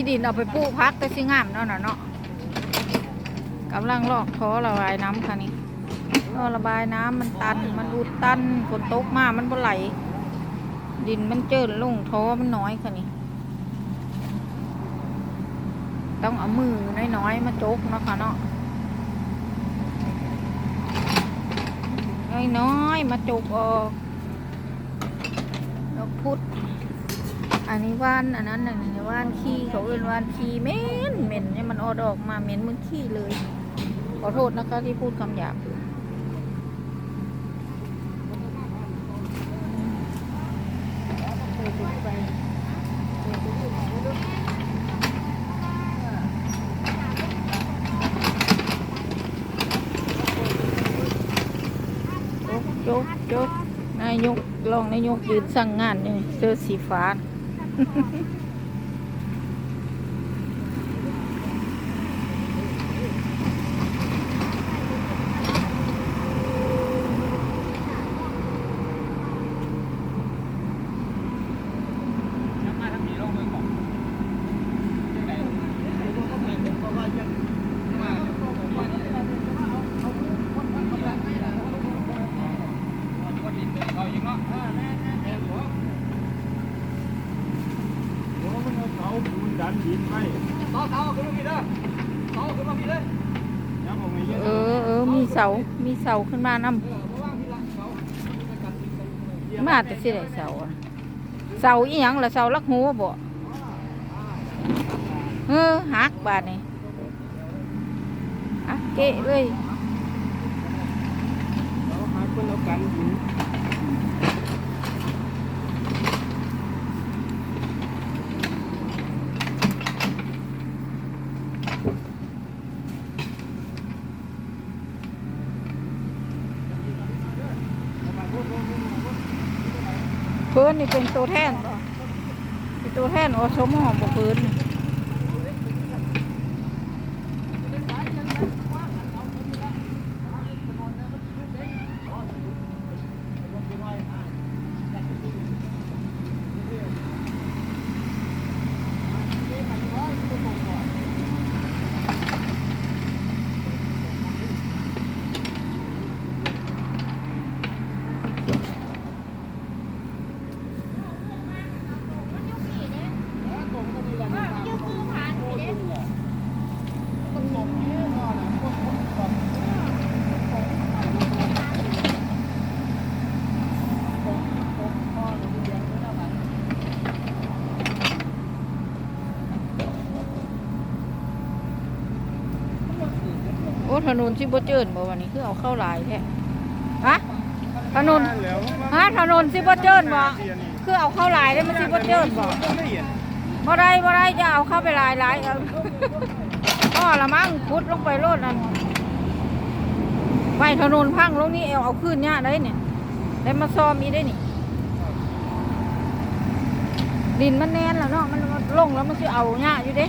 ขี้ดินเอาไปปลูกพักแต่สิงามเนาะน่ะเนาะกำลังลอกท่อระบายน้ำค่ะนี่ท่อระบายน้ำมันตัน มันอุดตันฝนตกมา มันบ่ไหล ดินมันเจิ่นลงท่อมันน้อยค่ะนี่ ต้องเอามือน้อยๆมาจกเนาะค่ะเนาะน้อยๆมาจกออกแล้วพุด อันนี้ว่านอันนั้นอันนี้ว่านขี้เขาเอิ้นว่านขี้เหม็นเหม็นเนี่ยมันออดออกมาเหม็นเหมึงขี้เลย ขอโทษนะคะที่พูดคำหยาบจกจกนายกลองนายกยืนสั่งงานนี่เสื้อสีฟ้า มาทั้งปีลงมือก่อนจังได๋ก็ว่าจังมาคนดินเขาอีกเนาะเออแม่ๆๆหัว โอ้มันเอาเสาปูน ดันดินไว้เสาเสาขึ้นมาพี่เด้อเสาขึ้นมาพี่เลยยังบอกม่เยอะเออเออมีเสา มีเสาขึ้นมานำเออบ่ว่ามาแต่สิได้เสาอะเสาอีหยังล่ะเสาลักหัวบ่เออหักบาดนี่หักเกะเลยเราหักเป็นเอากันดิน เพิ่นนี่เป็นตัวแทนบ่เป็นตัวแทนอสมอบ่เพิ่น โอ้ถนนสิบ่เจินบ่วันนี้คือเอาเข้าหลายแท้ฮะถนนแล้วฮะถนนสิบ่เจินบ่คือเอาเข้าหลายได้มันสิบ่เจินบ่ไม่เห็นบ่ได้บ่ได้จะเอาเข้าไปหลายหลายเอาอ้อละมั้งพุดลงไปโลดนั่นไว้ถนนพังลงนี่เอาเอาขึ้นเนี่ยได้เนี่ยได้มาซ้อมอีกได้นี่ดินมันแน่นแล้วเนาะมันมันลงแล้วมันสิเอาเนี่ยอยู่เด้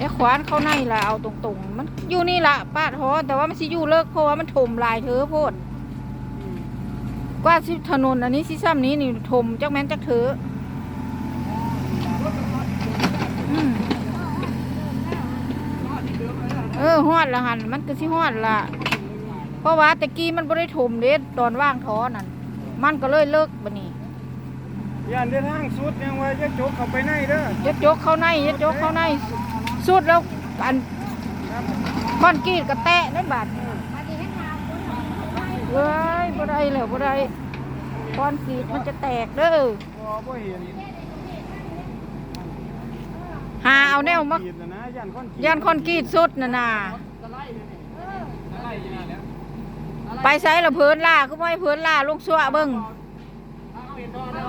ไอ้ขวานเข้าในละเอาตรงๆ มันอยู่นี่ละป้าดหอแต่ว่ามันสิอยู่เลิกเพราะว่ามันถมลายเธอโพดกว่าสิถนนอันนี้สิซ้ำนี้นี่ถมจักแม่นจักเถอะอืมเออฮอดละหันมันก็สิฮอดละเพราะว่าตะกี้มันบ่ได้ถมเด็ดตอนว่างท้อนั่นมันก็เลยเลิกบัดนี้ย่านเดินทางสุดยังว่าจะโจกเข้าไปในเด้อยัดจกเข้าในยัดจกเข้าใน สุดแล้วอันคอนกรีตก็แตะนั่นบาดเอ้ยบ่ได้แล้วบ่ได้คอนกรีตมันจะแตกเด้อบ่บ่เห็นหาเอาแนวมาขีดน่ะนะย่านคอนกรีตยันคอนกรีตสุดน่ะน่ะอะไรอยู่นั่นแหล้วไปใช้ละเพิ่นล่าก็ไม่ให้เพิ่นล่าลงสั่วเบิ่งเอาเปลี่ยนต่อแล้ว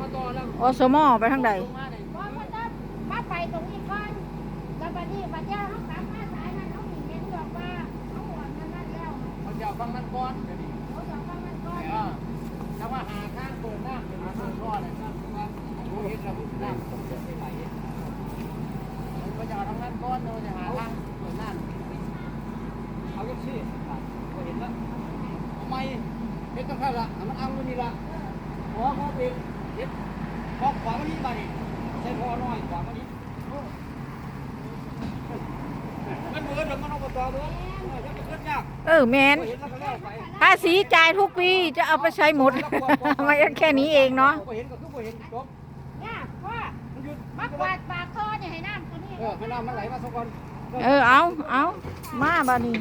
มาต่อแล้วอสมอไปทางใดลงมาเนี่ยบอกว่าจะมาไปตรงนี้ก่อ นแล้วบัดนี้บัดเจ้าเขากลับมาสายนั้นเขาหนีเห็นบอกว่าเขาหวนนั่นนั่นแล้วเขาจะเอาฟังนั้นก่อนเดี๋ยวนี้เขาจะฟังมันก่อนเออแต่ว่าหาข้างเปิดน้ำเป็นหาเปิดรอดเลยน้ำเป็นว่าโอ้เห็นเราน้ำตกเสียไปไหลมันก็จะเอาทางนั้นก่อนเราจะหาทางเปิดน้ำเอาลูกชี้ก็เห็นแล้วทำไมเห็นต้องเข้าละมันเอาลูกนี่ละโอ้อขอเบรกเด็ดขอขวามานี้มาดิใช้พอน้อยขวามานี้มันเบิดแล้วมัน เอาไปต่อเบิดจะไปเกิดยากเออแมนเห็นแล้วก็แล้วไปภาษีจ่ายทุกปีจะเอาไปใช้หมดมาแค่นี้เองเนาะบ่เห็นก็คือบ่เห็นจบเนี่ยพ่อมันหยุดมากวาดปากท่อเนี่ยให้น้ำตัวนี้เออให้น้ำมันไหลมาสักก่อนเออเอาเอามาบานี้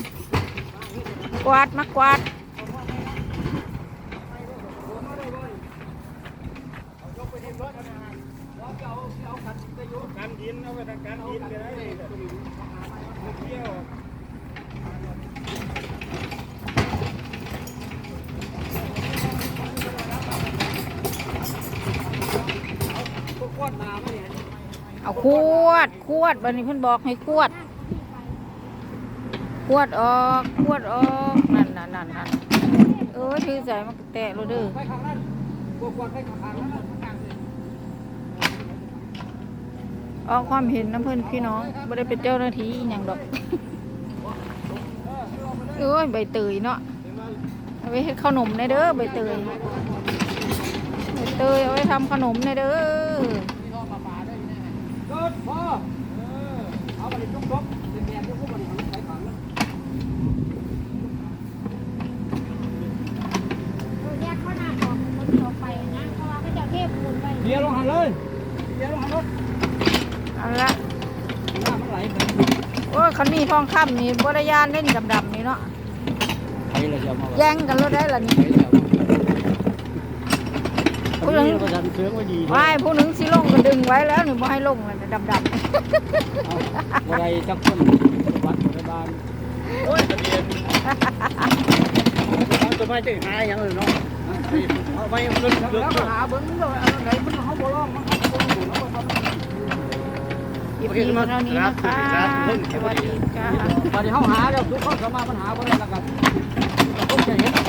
กวาดมากวาดยกไปที่รถนะฮะแล้วจะเอาเอาคันไปยกการดินเอาไปทางการดินก็ได้เที่ยวพวกขวดมาไม่เห็น เอาขวดขวดบานนี้เพิ่นบอกให้ขวดขวดออกขวดออกนั่นนั่นนั่นนั่นเออถือใส่มันแตะแล้วเด้อไปข้างนั้นพวกขวดไปข้างนั้นข้างเออกความเห็นน้ำเพิ่อนพี่น้องบ่ได้เป็นเจ้าหน้าที่อย่างดอกเอ้ยใบเตยเนาะเอาไว้เฮ็ดขนมในเด้อใบเตยใบเตยเอาไว้ทำขนมในเด้อ เกิดพอเออเอาไปจุกจกเป็นแมนทุกคนไปขังเออแยกข้อหน้าของคนออไปนะเพราะว่าเขาจะเทปูนไปเดี๋ยวลงหันเลยเดี๋ยวลงหันรถเอาละน้ำมันไหลไปโอ้ยคันนี้ทองคำนี่บ่ได้ยานได้นี่ดำๆนี่เนาะไปเลยจะมาแย่งกันรถได้ละนี่ผู้หละ ชันเชื้อว่าดีว่ายผู้หนึงสิลงก็ดึงไว้แล้วนี่บ่ให้ลงเลยดำว่าไรจักคนวัดพยาบาลโอ้ยทะเบียนตัวไม่จะหาอย่างอื่นเนาะเอาไปเลิกแล้เลิวกก็หาเบิ้งเลยอันไหนมันเขาบ่ร้องมันเขาบ่ร้องแล้วมันๆหยิบนี้มาเท่านี้นะคะสวัสดีค่ะบัดนี้เขาหาแล้วทุกคนสามารถมันหาบ่ได้แล้วกันต้องจะเห็นก่อนว่า